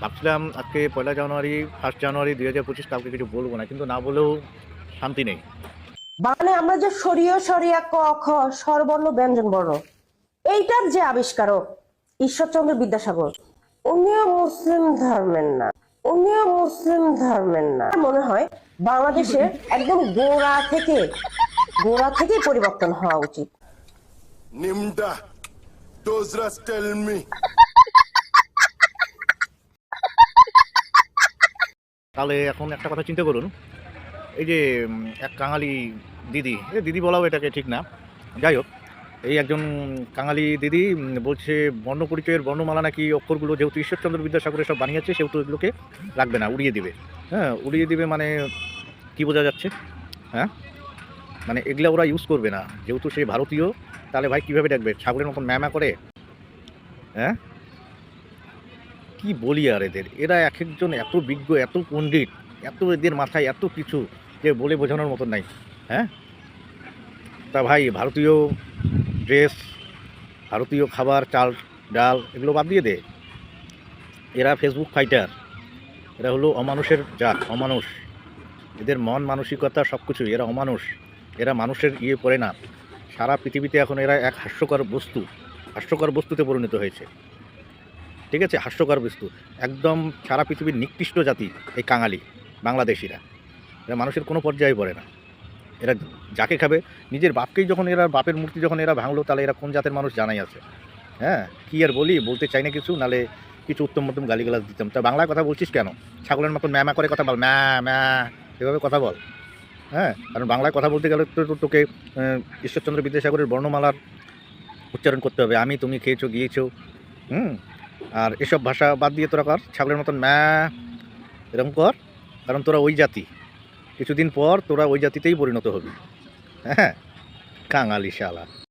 ভাবছিলাম আজকে পয়লা January first January দুই হাজার পঁচিশ কাউকে কিছু বলব না কিন্তু না বলেও শান্তি নেই বাংলায় আমরা যে সরিয় সরিয়া ক খ স্বরবর্ণ ব্যঞ্জন বর্ণ এইটার যে আবিষ্কারক ঈশ্বরচন্দ্র বিদ্যাসাগর উনিও মুসলিম ধর্মের না উনিও মুসলিম ধর্মের না মনে হয় বাংলাদেশে একদম গোড়া থেকে গোড়া থেকেই পরিবর্তন হওয়া উচিত Nimda. Those rats তাহলে এখন একটা কথা চিন্তা করুন। এই যে এক কাঙালি দিদি, এ দিদি বলাও এটাকে ঠিক না। যাই হোক, এই একজন কাঙালি দিদি বলছে বর্ণ পরিচয়ের বর্ণমালা নাকি অক্ষরগুলো যেহেতু ঈশ্বরচন্দ্র বিদ্যাসাগরের সব বানিয়েছে, সেহেতু এগুলোকে রাখবে না, উড়িয়ে দিবে। হ্যাঁ উড়িয়ে দিবে মানে কি বোঝা যাচ্ছে? হ্যাঁ? মানে এগুলো ওরা ইউজ করবে না। যেহেতু সে ভারতীয়, তাহলে ভাই কীভাবে ডাকবে ছাগলের মতন ম্যামা করে? হ্যাঁ? কি বলি আর এদের? এরা এক একজন এত বিজ্ঞ, এত পণ্ডিত, এত এদের মাথায় এত কিছু যে বলে বোঝানোর মতন নাই হ্যাঁ? তা ভাই, ভারতীয় ড্রেস, ভারতীয় খাবার, চাল, ডাল, এগুলো বাদ দিয়ে দে। এরা ফেসবুক ফাইটার, এরা হলো অমানুষের জাত, অমানুষ। এদের মন মানসিকতা সব কিছু এরা অমানুষ। এরা মানুষের ইয়ে পড়ে না। সারা পৃথিবীতে এখন এরা এক হাস্যকর বস্তু, হাস্যকর বস্তুতে পরিণত হয়েছে। ঠিক আছে? হাস্যকর বস্তু। একদম সারা পৃথিবীর নিকৃষ্ট জাতি এই কাঙালি, বাংলাদেশিরা। এরা মানুষের কোনো পর্যায়ে পড়ে না। এরা যাকে খাবে, নিজের বাপকেই যখন এরা, বাপের মূর্তি যখন এরা ভাঙলো, তাহলে এরা কোন জাতের মানুষ জানাই আছে? হ্যাঁ? কী আর বলি? বলতে চাই না কিছু, নালে কিছু উত্তম মধ্যম গালিগালাজ দিতাম। তা বাংলায় কথা বলছিস কেন? ছাগলের মতন ম্যামা করে কথা বল, ম্যা ম্যা, এভাবে কথা বল। হ্যাঁ? কারণ বাংলায় কথা বলতে গেলে তো তোকে ঈশ্বরচন্দ্র বিদ্যাসাগরের বর্ণমালার উচ্চারণ করতে হবে। আমি, তুমি খেয়েছো, গিয়েছো, হুম? আর এসব ভাষা বাদ দিয়ে তোরা কর। ছাগলের মতন ম্যা এরকম কর। কারণ তোরা ওই জাতি। কিছুদিন পর তোরা ওই জাতিতেই পরিণত হবি। হ্যাঁ। কাঙালি শালা।